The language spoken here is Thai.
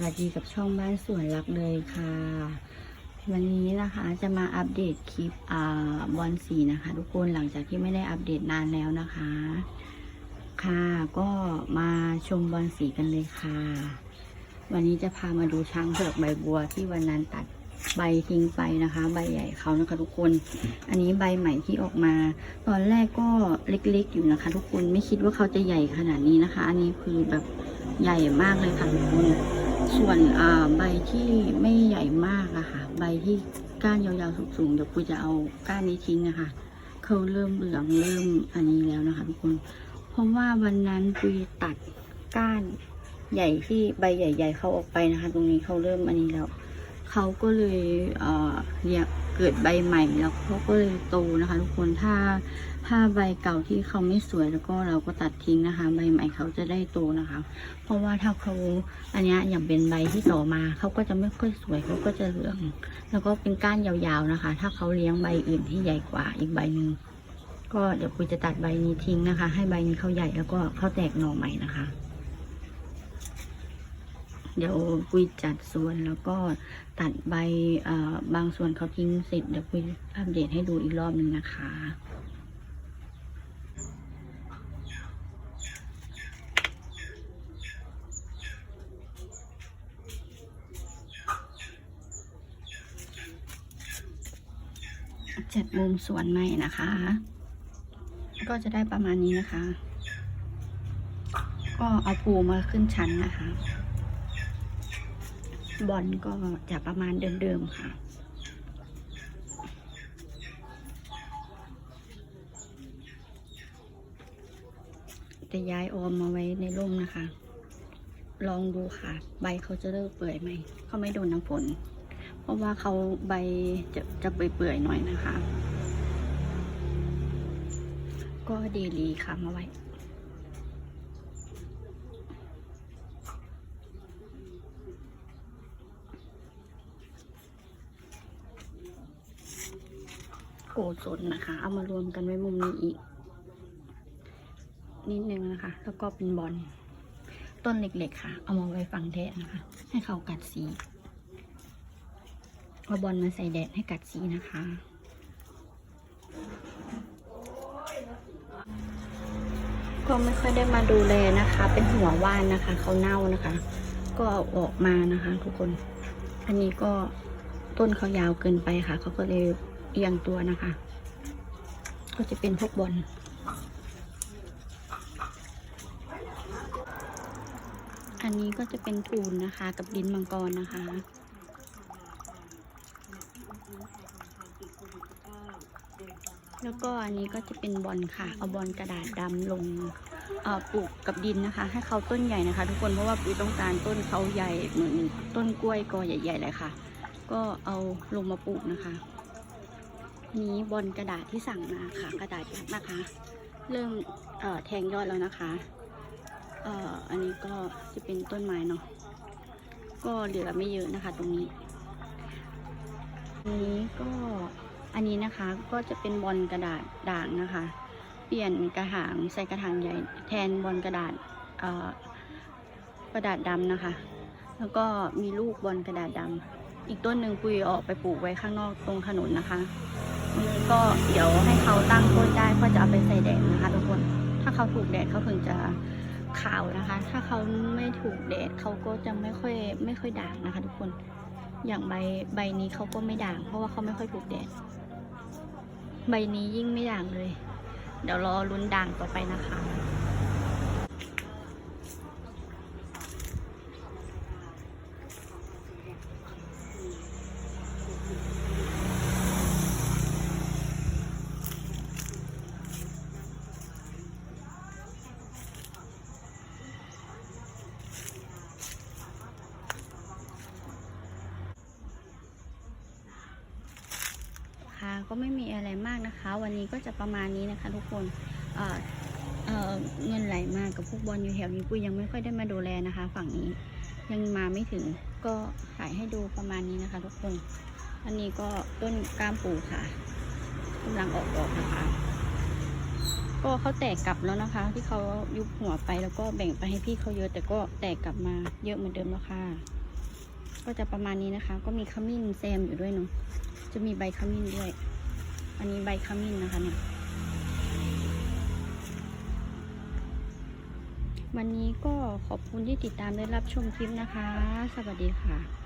วัสดีกับช่องบ้านสวนรักเลยค่ะ วันนี้นะคะจะมาอัปเดตคลิปอ่าบอลสีนะคะ ทุกคนหลังจากที่ไม่ได้อัปเดตนานแล้วนะคะ ค่ะก็มาชมบอลสีกันเลยค่ะ วันนี้จะพามาดูช้างเผือกใบบัวที่วันนั้นตัดใบทิ้งไปนะคะ ใบใหญ่เขานะคะ ทุกคน อันนี้ใบใหม่ที่ออกมา ตอนแรกก็เล็กๆอยู่นะคะ ทุกคนไม่คิดว่าเขาจะใหญ่ขนาดนี้นะคะ อันนี้คือแบบใหญ่มากเลยค่ะทุกคน ส่วนใบที่ไม่ใหญ่มากอะค่ะ ใบที่ก้านยาวๆสูงๆเดี๋ยวกูจะเอาก้านนี้ทิ้งนะคะเขาเริ่มเหลืองเริ่มอันนี้แล้วนะคะทุกคนเพราะว่าวันนั้นปุยตัดก้านใหญ่ที่ใบใหญ่ ๆเขาออกไปนะคะ ตรงนี้เขาเริ่มอันนี้แล้ว เขาก็เลยเอ่อเนี่ยเกิดใบใหม่แล้วเขาก็เลยโตนะคะ ทุกคนถ้าถ้าใบเก่าที่เขาไม่สวยแล้วก็เราก็ตัดทิ้งนะคะ ใบใหม่เขาจะได้โตนะคะ เพราะว่าถ้าเขาอันนี้ยอย่างเป็นใบที่ต่อมาเขาก็จะไม่ค่อยสวยเขาก็จะเหลือง แล้วก็เป็นก้านยาวๆนะคะ ถ้าเขาเลี้ยงใบอื่นที่ใหญ่กว่าอีกใบหนึ่งก็เดี๋ยวคุยจะตัดใบนี้ทิ้งนะคะ ให้ใบนี้เขาใหญ่แล้วก็เขาแตกหน่อใหม่นะคะ เดี๋ยวคุยจัดส่วนแล้วก็ตัดใบบางส่วนเขาทิ้งเสร็จเดี๋ยวคุยอัปเดตให้ดูอีกรอบหนึ่งนะคะจัดมุมสวนใหม่นะคะ ก็จะได้ประมาณนี้นะคะ ก็เอาปูมาขึ้นชั้นนะคะ บอลก็จะประมาณเดิมๆค่ะ จะย้ายออมมาไว้ในร่มนะคะ ลองดูค่ะ ใบเขาจะเริ่มเปื่อยไหม เขาไม่โดนน้ำฝน เพราะว่าเขาใบจะจะเปื่อยๆหน่อยนะคะ ก็ดีลีค่ะมาไว้ โกศลนะคะ เอามารวมกันไว้มุมนี้อีก นิดนึงนะคะ แล้วก็เป็นบอลต้นเล็กๆค่ะ เอามาไว้ฝังแดดนะคะ ให้เขากัดสีเอาบอลมาใส่แดดให้กัดสีนะคะก็ไม่ค่อยได้มาดูแลนะคะ เป็นหัวว่านนะคะ เขาเน่านะคะ ก็เอาออกมานะคะ ทุกคน อันนี้ก็ต้นเขายาวเกินไปค่ะ เขาก็เลย เอียงตัวนะคะ ก็จะเป็นพวกบอลอันนี้ก็จะเป็นทูนนะคะ กับดินมังกรนะคะ แล้วก็อันนี้ก็จะเป็นบอลค่ะ เอาบอลกระดาษดำลงปลูกกับดินนะคะ ให้เขาต้นใหญ่นะคะ ทุกคนเพราะว่าปุ๋ยต้องการต้นเขาใหญ่เหมือนต้นกล้วยกอใหญ่ๆเลยค่ะ ก็เอาลงมาปลูกนะคะ นี้บอลกระดาษที่สั่งมาค่ะ กระดาษยักษ์นะคะ เริ่มเอ่อแทงยอดแล้วนะคะอ,อ,อันนี้ก็จะเป็นต้นไม้เนาะก็เหลือไม่เยอะนะคะ ตรงนี้อันนี้ก็อันนี้นะคะก็จะเป็นบอลกระดาษด่างนะคะ เปลี่ยนกระถางใส่กระถางใหญ่แทนบอลกระดาษกระดาษดำนะคะ แล้วก็มีลูกบอลกระดาษดำอีกต้นหนึ่งปุยออกไปปลูกไว้ข้างนอกตรงถนนนะคะ นี่ก็เดี๋ยวให้เขาตั้งต้นได้ก็จะเอาไปใส่แดดนะคะทุกคน ถ้าเขาถูกแดดเขาถึงจะขาวนะคะ ถ้าเขาไม่ถูกแดดเขาก็จะไม่ค่อยไม่ค่อยด่างนะคะ ทุกคน อย่างใบใบนี้เขาก็ไม่ด่าง เพราะว่าเขาไม่ค่อยถูกแดด ใบนี้ยิ่งไม่ด่างเลย เดี๋ยวรอลุ้นด่างต่อไปนะคะ ค่ะ ก็ไม่มีอะไรมากนะคะ วันนี้ก็จะประมาณนี้นะคะ ทุกคนเเเงินไหลมากกับพวกบอลอยู่แถวนี้ปุ้ยยังไม่ค่อยได้มาดูแลนะคะ ฝั่งนี้ยังมาไม่ถึงก็ถ่ายให้ดูประมาณนี้นะคะ ทุกคนอันนี้ก็ต้นกล้ามปูค่ะกำลังออกดอกนะคะ ก็เขาแตกกลับแล้วนะคะ ที่เขายุบหัวไปแล้วก็แบ่งไปให้พี่เขาเยอะ แต่ก็แตกกลับมาเยอะเหมือนเดิมแล้วค่ะ ก็จะประมาณนี้นะคะ ก็มีขมิ้นแซมอยู่ด้วยเนาะจะมีใบขมิ้นด้วย อันนี้ใบขมิ้นนะคะเนี่ย วันนี้ก็ขอบคุณที่ติดตามได้รับชมคลิปนะคะ สวัสดีค่ะ